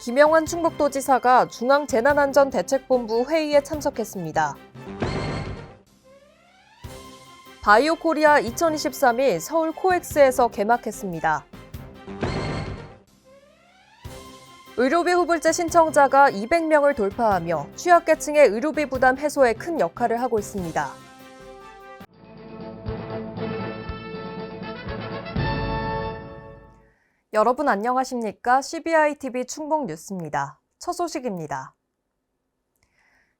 김영환 충북도지사가 중앙재난안전대책본부 회의에 참석했습니다. 바이오 코리아 2023이 서울 코엑스에서 개막했습니다. 의료비 후불제 신청자가 200명을 돌파하며 취약계층의 의료비 부담 해소에 큰 역할을 하고 있습니다. 여러분 안녕하십니까? CBI-TV 충북 뉴스입니다. 첫 소식입니다.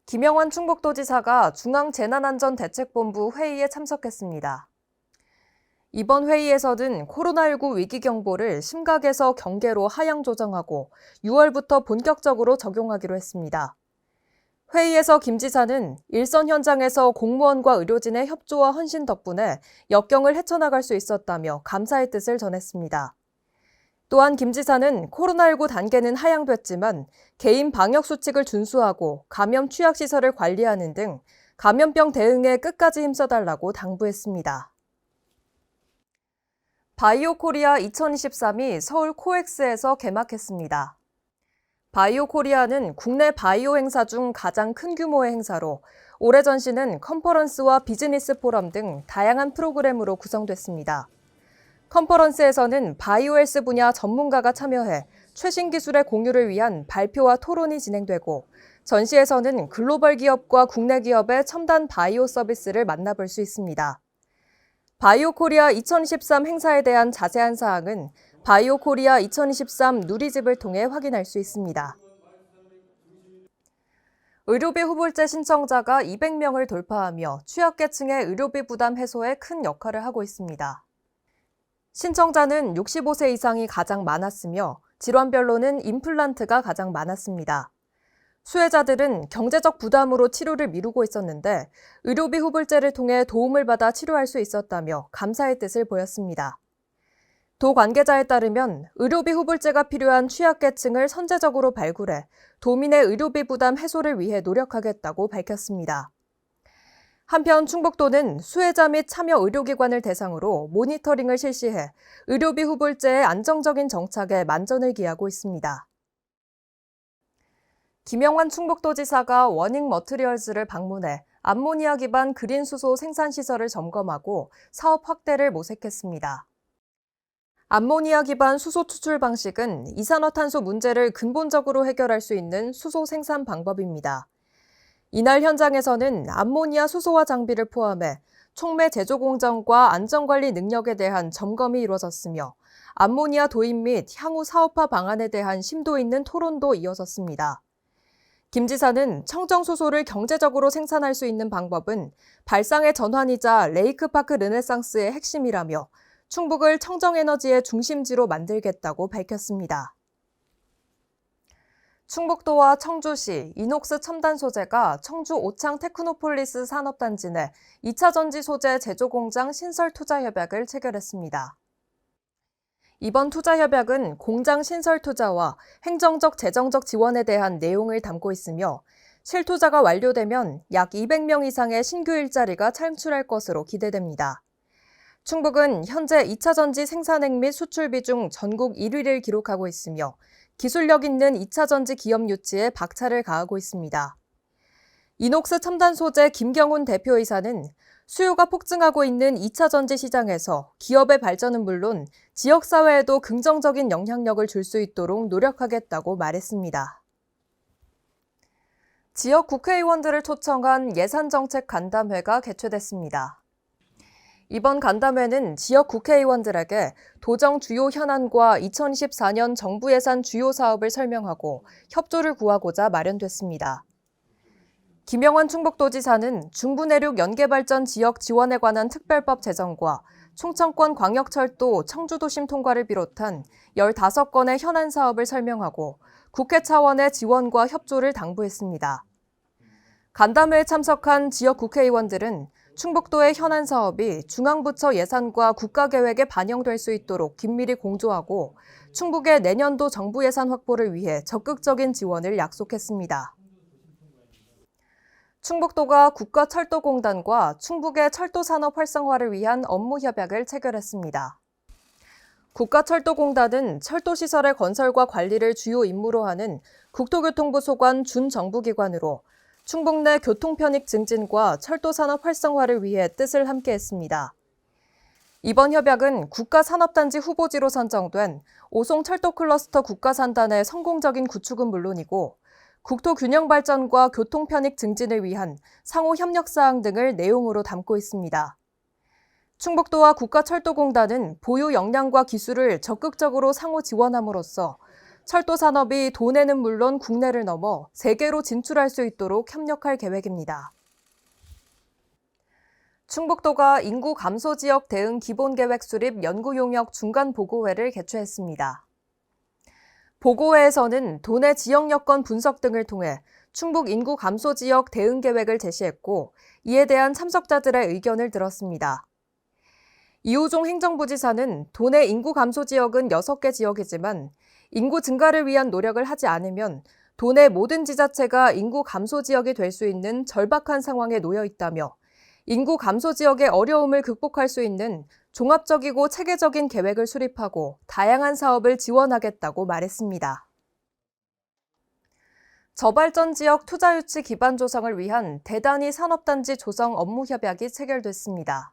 김영환 충북도지사가 중앙재난안전대책본부 회의에 참석했습니다. 이번 회의에서는 코로나19 위기 경보를 심각에서 경계로 하향 조정하고 6월부터 본격적으로 적용하기로 했습니다. 회의에서 김 지사는 일선 현장에서 공무원과 의료진의 협조와 헌신 덕분에 역경을 헤쳐나갈 수 있었다며 감사의 뜻을 전했습니다. 또한 김 지사는 코로나19 단계는 하향됐지만 개인 방역 수칙을 준수하고 감염 취약 시설을 관리하는 등 감염병 대응에 끝까지 힘써달라고 당부했습니다. 바이오 코리아 2023이 서울 코엑스에서 개막했습니다. 바이오 코리아는 국내 바이오 행사 중 가장 큰 규모의 행사로 올해 전시는 컨퍼런스와 비즈니스 포럼 등 다양한 프로그램으로 구성됐습니다. 컨퍼런스에서는 바이오헬스 분야 전문가가 참여해 최신 기술의 공유를 위한 발표와 토론이 진행되고 전시에서는 글로벌 기업과 국내 기업의 첨단 바이오 서비스를 만나볼 수 있습니다. 바이오 코리아 2023 행사에 대한 자세한 사항은 바이오 코리아 2023 누리집을 통해 확인할 수 있습니다. 의료비 후불제 신청자가 200명을 돌파하며 취약계층의 의료비 부담 해소에 큰 역할을 하고 있습니다. 신청자는 65세 이상이 가장 많았으며 질환별로는 임플란트가 가장 많았습니다. 수혜자들은 경제적 부담으로 치료를 미루고 있었는데 의료비 후불제를 통해 도움을 받아 치료할 수 있었다며 감사의 뜻을 보였습니다. 도 관계자에 따르면 의료비 후불제가 필요한 취약계층을 선제적으로 발굴해 도민의 의료비 부담 해소를 위해 노력하겠다고 밝혔습니다. 한편 충북도는 수혜자 및 참여 의료기관을 대상으로 모니터링을 실시해 의료비 후불제의 안정적인 정착에 만전을 기하고 있습니다. 김영환 충북도지사가 워닝 머트리얼즈를 방문해 암모니아 기반 그린 수소 생산 시설을 점검하고 사업 확대를 모색했습니다. 암모니아 기반 수소 추출 방식은 이산화탄소 문제를 근본적으로 해결할 수 있는 수소 생산 방법입니다. 이날 현장에서는 암모니아 수소화 장비를 포함해 촉매 제조 공정과 안전관리 능력에 대한 점검이 이루어졌으며 암모니아 도입 및 향후 사업화 방안에 대한 심도 있는 토론도 이어졌습니다. 김 지사는 청정수소를 경제적으로 생산할 수 있는 방법은 발상의 전환이자 레이크파크 르네상스의 핵심이라며 충북을 청정에너지의 중심지로 만들겠다고 밝혔습니다. 충북도와 청주시 이녹스 첨단 소재가 청주 오창 테크노폴리스 산업단지 내 2차 전지 소재 제조 공장 신설 투자 협약을 체결했습니다. 이번 투자 협약은 공장 신설 투자와 행정적 재정적 지원에 대한 내용을 담고 있으며 실투자가 완료되면 약 200명 이상의 신규 일자리가 창출할 것으로 기대됩니다. 충북은 현재 2차 전지 생산액 및 수출 비중 전국 1위를 기록하고 있으며 기술력 있는 2차 전지 기업 유치에 박차를 가하고 있습니다. 이녹스 첨단 소재 김경훈 대표이사는 수요가 폭증하고 있는 2차 전지 시장에서 기업의 발전은 물론 지역사회에도 긍정적인 영향력을 줄 수 있도록 노력하겠다고 말했습니다. 지역 국회의원들을 초청한 예산정책 간담회가 개최됐습니다. 이번 간담회는 지역 국회의원들에게 도정 주요 현안과 2024년 정부 예산 주요 사업을 설명하고 협조를 구하고자 마련됐습니다. 김영환 충북도지사는 중부내륙 연계발전 지역 지원에 관한 특별법 제정과 충청권 광역철도 청주도심 통과를 비롯한 15건의 현안 사업을 설명하고 국회 차원의 지원과 협조를 당부했습니다. 간담회에 참석한 지역 국회의원들은 충북도의 현안 사업이 중앙부처 예산과 국가계획에 반영될 수 있도록 긴밀히 공조하고 충북의 내년도 정부 예산 확보를 위해 적극적인 지원을 약속했습니다. 충북도가 국가철도공단과 충북의 철도산업 활성화를 위한 업무 협약을 체결했습니다. 국가철도공단은 철도시설의 건설과 관리를 주요 임무로 하는 국토교통부 소관 준정부기관으로 충북 내 교통 편익 증진과 철도 산업 활성화를 위해 뜻을 함께했습니다. 이번 협약은 국가산업단지 후보지로 선정된 오송 철도 클러스터 국가산단의 성공적인 구축은 물론이고 국토 균형 발전과 교통 편익 증진을 위한 상호 협력 사항 등을 내용으로 담고 있습니다. 충북도와 국가철도공단은 보유 역량과 기술을 적극적으로 상호 지원함으로써 철도 산업이 도내는 물론 국내를 넘어 세계로 진출할 수 있도록 협력할 계획입니다. 충북도가 인구 감소 지역 대응 기본계획 수립 연구 용역 중간 보고회를 개최했습니다. 보고회에서는 도내 지역 여건 분석 등을 통해 충북 인구 감소 지역 대응 계획을 제시했고 이에 대한 참석자들의 의견을 들었습니다. 이호종 행정부지사는 도내 인구 감소 지역은 6개 지역이지만 인구 증가를 위한 노력을 하지 않으면 도내 모든 지자체가 인구 감소 지역이 될 수 있는 절박한 상황에 놓여 있다며 인구 감소 지역의 어려움을 극복할 수 있는 종합적이고 체계적인 계획을 수립하고 다양한 사업을 지원하겠다고 말했습니다. 저발전 지역 투자 유치 기반 조성을 위한 대단위 산업단지 조성 업무 협약이 체결됐습니다.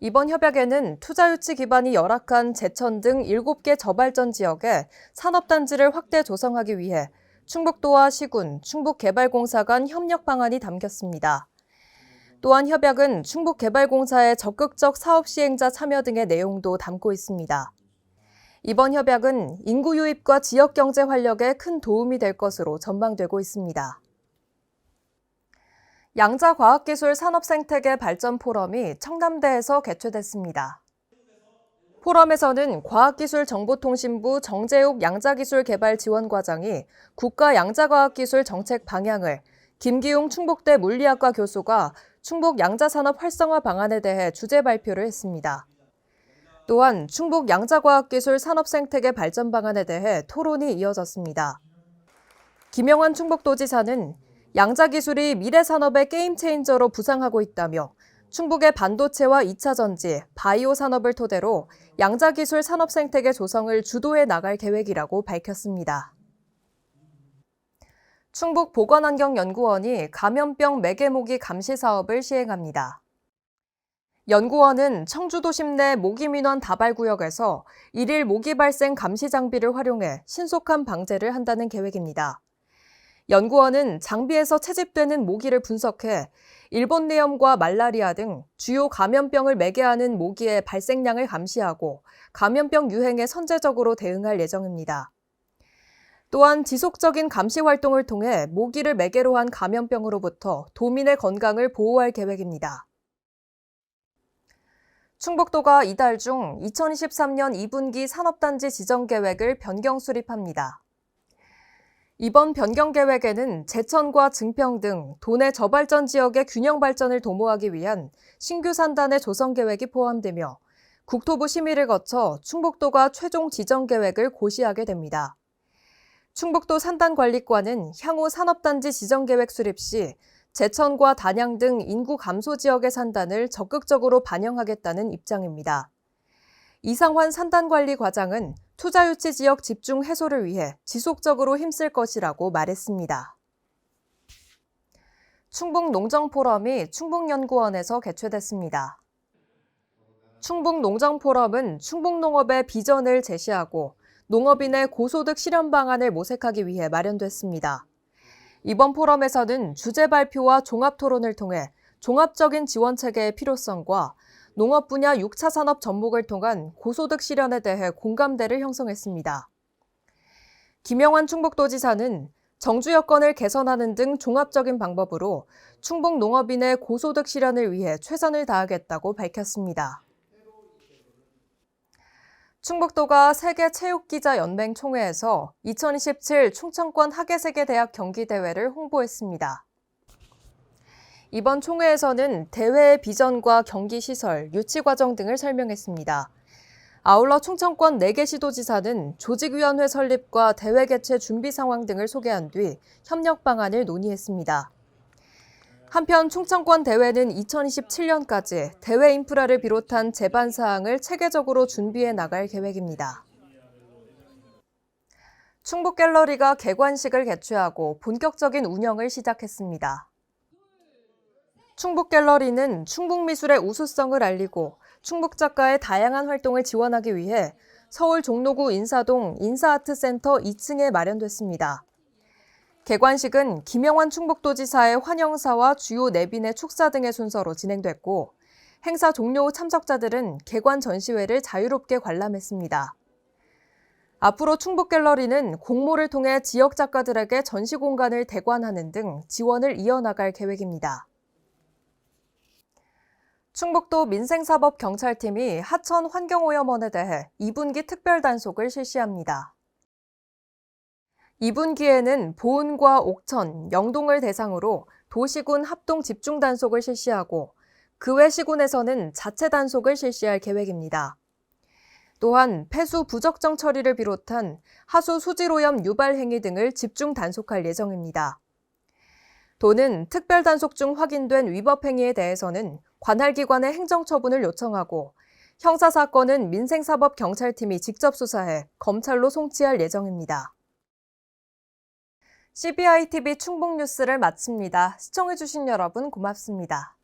이번 협약에는 투자 유치 기반이 열악한 제천 등 7개 저발전 지역에 산업단지를 확대 조성하기 위해 충북도와 시군, 충북개발공사 간 협력 방안이 담겼습니다. 또한 협약은 충북개발공사의 적극적 사업 시행자 참여 등의 내용도 담고 있습니다. 이번 협약은 인구 유입과 지역 경제 활력에 큰 도움이 될 것으로 전망되고 있습니다. 양자과학기술 산업생태계 발전 포럼이 청담대에서 개최됐습니다. 포럼에서는 과학기술정보통신부 정재욱 양자기술개발지원과장이 국가 양자과학기술 정책 방향을 김기웅 충북대 물리학과 교수가 충북 양자산업 활성화 방안에 대해 주제 발표를 했습니다. 또한 충북 양자과학기술 산업생태계 발전 방안에 대해 토론이 이어졌습니다. 김영환 충북도지사는 양자 기술이 미래 산업의 게임 체인저로 부상하고 있다며 충북의 반도체와 2차 전지, 바이오 산업을 토대로 양자 기술 산업 생태계 조성을 주도해 나갈 계획이라고 밝혔습니다. 충북 보건환경연구원이 감염병 매개모기 감시 사업을 시행합니다. 연구원은 청주도심 내 모기민원 다발구역에서 일일 모기 발생 감시 장비를 활용해 신속한 방제를 한다는 계획입니다. 연구원은 장비에서 채집되는 모기를 분석해 일본 내염과 말라리아 등 주요 감염병을 매개하는 모기의 발생량을 감시하고 감염병 유행에 선제적으로 대응할 예정입니다. 또한 지속적인 감시 활동을 통해 모기를 매개로 한 감염병으로부터 도민의 건강을 보호할 계획입니다. 충북도가 이달 중 2023년 2분기 산업단지 지정 계획을 변경 수립합니다. 이번 변경 계획에는 제천과 증평 등 도내 저발전 지역의 균형 발전을 도모하기 위한 신규 산단의 조성 계획이 포함되며 국토부 심의를 거쳐 충북도가 최종 지정 계획을 고시하게 됩니다. 충북도 산단관리과는 향후 산업단지 지정 계획 수립 시 제천과 단양 등 인구 감소 지역의 산단을 적극적으로 반영하겠다는 입장입니다. 이상환 산단관리과장은 투자 유치 지역 집중 해소를 위해 지속적으로 힘쓸 것이라고 말했습니다. 충북 농정 포럼이 충북연구원에서 개최됐습니다. 충북 농정 포럼은 충북 농업의 비전을 제시하고 농업인의 고소득 실현 방안을 모색하기 위해 마련됐습니다. 이번 포럼에서는 주제 발표와 종합 토론을 통해 종합적인 지원 체계의 필요성과 농업 분야 6차 산업 접목을 통한 고소득 실현에 대해 공감대를 형성했습니다. 김영환 충북도지사는 정주 여건을 개선하는 등 종합적인 방법으로 충북 농업인의 고소득 실현을 위해 최선을 다하겠다고 밝혔습니다. 충북도가 세계체육기자연맹 총회에서 2027 충청권 하계세계대학 경기대회를 홍보했습니다. 이번 총회에서는 대회의 비전과 경기 시설, 유치 과정 등을 설명했습니다. 아울러 충청권 4개 시도지사는 조직위원회 설립과 대회 개최 준비 상황 등을 소개한 뒤 협력 방안을 논의했습니다. 한편 충청권 대회는 2027년까지 대회 인프라를 비롯한 제반 사항을 체계적으로 준비해 나갈 계획입니다. 충북 갤러리가 개관식을 개최하고 본격적인 운영을 시작했습니다. 충북 갤러리는 충북 미술의 우수성을 알리고 충북 작가의 다양한 활동을 지원하기 위해 서울 종로구 인사동 인사아트센터 2층에 마련됐습니다. 개관식은 김영환 충북도지사의 환영사와 주요 내빈의 축사 등의 순서로 진행됐고 행사 종료 후 참석자들은 개관 전시회를 자유롭게 관람했습니다. 앞으로 충북갤러리는 공모를 통해 지역 작가들에게 전시 공간을 대관하는 등 지원을 이어나갈 계획입니다. 충북도 민생사법경찰팀이 하천 환경오염원에 대해 2분기 특별단속을 실시합니다. 2분기에는 보은과 옥천, 영동을 대상으로 도시군 합동 집중 단속을 실시하고 그 외 시군에서는 자체 단속을 실시할 계획입니다. 또한 폐수 부적정 처리를 비롯한 하수 수질 오염 유발 행위 등을 집중 단속할 예정입니다. 도는 특별 단속 중 확인된 위법 행위에 대해서는 관할 기관에 행정 처분을 요청하고 형사 사건은 민생사법경찰팀이 직접 수사해 검찰로 송치할 예정입니다. CBI TV 충북 뉴스를 마칩니다. 시청해주신 여러분 고맙습니다.